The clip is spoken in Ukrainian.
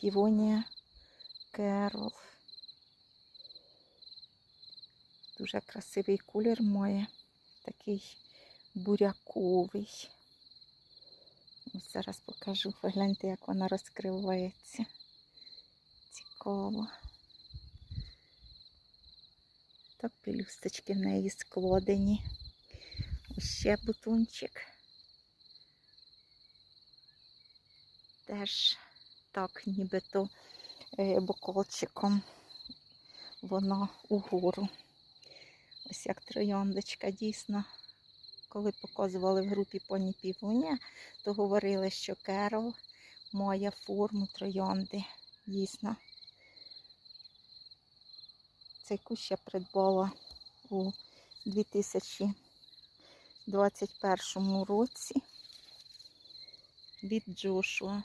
Півонія Керол. Дуже красивий колір має. Такий буряковий. Ось зараз покажу. Погляньте, як вона розкривається. Цікаво. Так, пелюсточки в неї складені. Ось ще бутончик. Теж так, нібито е, бокалчиком воно угору. Ось як трояндочка дійсно. Коли показували в групі поні півуня, то говорили, що Керол має форму троянди. Дійсно. Цей кущ я придбала у 2021 році від Джошуа.